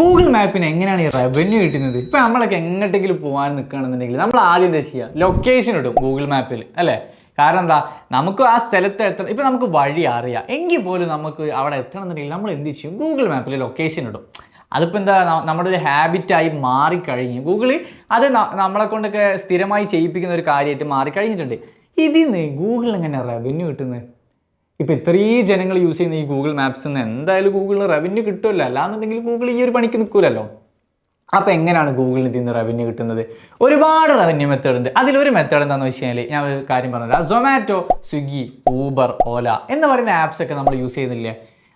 Google മാപ്പിന് എങ്ങനെയാണ് ഈ revenue കിട്ടുന്നത്? ഇപ്പൊ നമ്മളൊക്കെ എങ്ങോട്ടെങ്കിലും പോകാൻ നിൽക്കുകയാണെന്നുണ്ടെങ്കിൽ നമ്മൾ ആദ്യം എന്താ ചെയ്യുക ലൊക്കേഷൻ ഇടും ഗൂഗിൾ മാപ്പിൽ അല്ലേ? കാരണം എന്താ? നമുക്ക് ആ സ്ഥലത്ത് എത്ര ഇപ്പൊ നമുക്ക് വഴി അറിയാം. എങ്കിൽ പോലും നമുക്ക് അവിടെ എത്തണം എന്നുണ്ടെങ്കിൽ നമ്മൾ എന്ത് ചെയ്യും? ഗൂഗിൾ മാപ്പിൽ ലൊക്കേഷൻ ഇടും. അതിപ്പോൾ എന്താ നമ്മുടെ ഒരു ഹാബിറ്റായി മാറിക്കഴിഞ്ഞു ഗൂഗിൾ അത് നമ്മളെ കൊണ്ടൊക്കെ സ്ഥിരമായി ചെയ്യിപ്പിക്കുന്ന ഒരു കാര്യമായിട്ട് മാറിക്കഴിഞ്ഞിട്ടുണ്ട്. ഇതിൽ നിന്ന് ഗൂഗിൾ എങ്ങനെ റവന്യൂ കിട്ടുന്നത്? ഇപ്പൊ ഇത്രയും ജനങ്ങൾ യൂസ് ചെയ്യുന്ന ഈ ഗൂഗിൾ മാപ്സ് നിന്ന് എന്തായാലും ഗൂഗിളിന് റവന്യൂ കിട്ടുമല്ലോ അല്ലാന്നുണ്ടെങ്കിൽ ഗൂഗിൾ ഈ ഒരു പണിക്ക് നിൽക്കൂലല്ലോ. അപ്പോൾ എങ്ങനെയാണ് ഗൂഗിളിന് ഇതിൽ നിന്ന് റവന്യൂ കിട്ടുന്നത്? ഒരുപാട് റവന്യൂ മെത്തേഡ് ഉണ്ട്. അതിലൊരു മെത്തേഡ് എന്താണെന്ന് വെച്ച് കഴിഞ്ഞാൽ ഞാൻ ഒരു കാര്യം പറഞ്ഞുതരാം. സൊമാറ്റോ സ്വിഗ്ഗി ഊബർ ഓല എന്ന് പറയുന്ന ആപ്സ് ഒക്കെ നമ്മൾ യൂസ് ചെയ്യുന്നില്ലേ?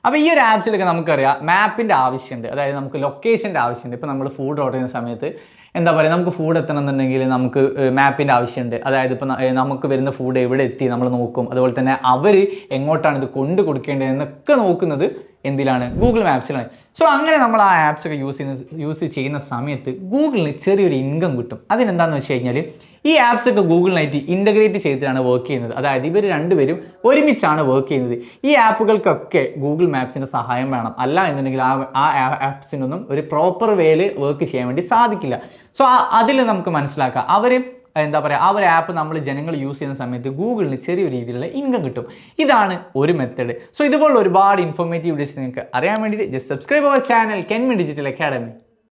അപ്പോൾ ഈ ഒരു ആപ്സിലൊക്കെ നമുക്കറിയാം. മാപ്പിന്റെ ആവശ്യമുണ്ട്. അതായത് നമുക്ക് ലൊക്കേഷന്റെ ആവശ്യമുണ്ട്. ഇപ്പോൾ നമ്മൾ ഫുഡ് ഓർഡർ ചെയ്യുന്ന സമയത്ത് എന്താ പറയുക നമുക്ക് ഫുഡ് എത്തണം എന്നുണ്ടെങ്കിൽ നമുക്ക് മാപ്പിന്റെ ആവശ്യമുണ്ട്. അതായത് ഇപ്പോൾ നമുക്ക് വരുന്ന ഫുഡ് എവിടെ എത്തി നമ്മൾ നോക്കും. അതുപോലെ തന്നെ അവർ എങ്ങോട്ടാണ് ഇത് കൊണ്ടു കൊടുക്കേണ്ടത് എന്നൊക്കെ നോക്കുന്നത് എന്തിലാണ്? ഗൂഗിൾ മാപ്സിലാണ് സോ അങ്ങനെ നമ്മൾ ആ ആപ്സ് ഒക്കെ യൂസ് ചെയ്യുന്ന യൂസ് ചെയ്യുന്ന സമയത്ത് ഗൂഗിളിന് ചെറിയൊരു ഇൻകം കിട്ടും. അതിനെന്താണെന്ന് വെച്ച് കഴിഞ്ഞാൽ ഈ ആപ്സ് ഒക്കെ ഗൂഗിളിനായിട്ട് ഇന്റഗ്രേറ്റ് ചെയ്തിട്ടാണ് വർക്ക് ചെയ്യുന്നത്. അതായത് ഇവർ രണ്ടുപേരും ഒരുമിച്ചാണ് വർക്ക് ചെയ്യുന്നത്. ഈ ആപ്പുകൾക്കൊക്കെ ഗൂഗിൾ മാപ്സിന്റെ സഹായം വേണം. അല്ല എന്നുണ്ടെങ്കിൽ ആ ആ ആപ്സിനൊന്നും ഒരു പ്രോപ്പർ വേയിൽ വർക്ക് ചെയ്യാൻ വേണ്ടി സാധിക്കില്ല. സോ അതിൽ നമുക്ക് മനസ്സിലാക്കാം. അവർ എന്താ പറയുക ആ ഒരു ആപ്പ് നമ്മൾ ജനങ്ങൾ യൂസ് ചെയ്യുന്ന സമയത്ത് ഗൂഗിളിന് ചെറിയ രീതിയിലുള്ള ഇൻകം കിട്ടും. ഇതാണ് ഒരു മെത്തേഡ് സോ ഇതുപോലുള്ള ഒരുപാട് ഇൻഫോർമേറ്റീവ് വീഡിയോസ് നിങ്ങൾക്ക് അറിയാൻ വേണ്ടിയിട്ട് ജസ്റ്റ് സബ്സ്ക്രൈബ് അവർ ചാനൽ കെൻമി ഡിജിറ്റൽ അക്കാഡമി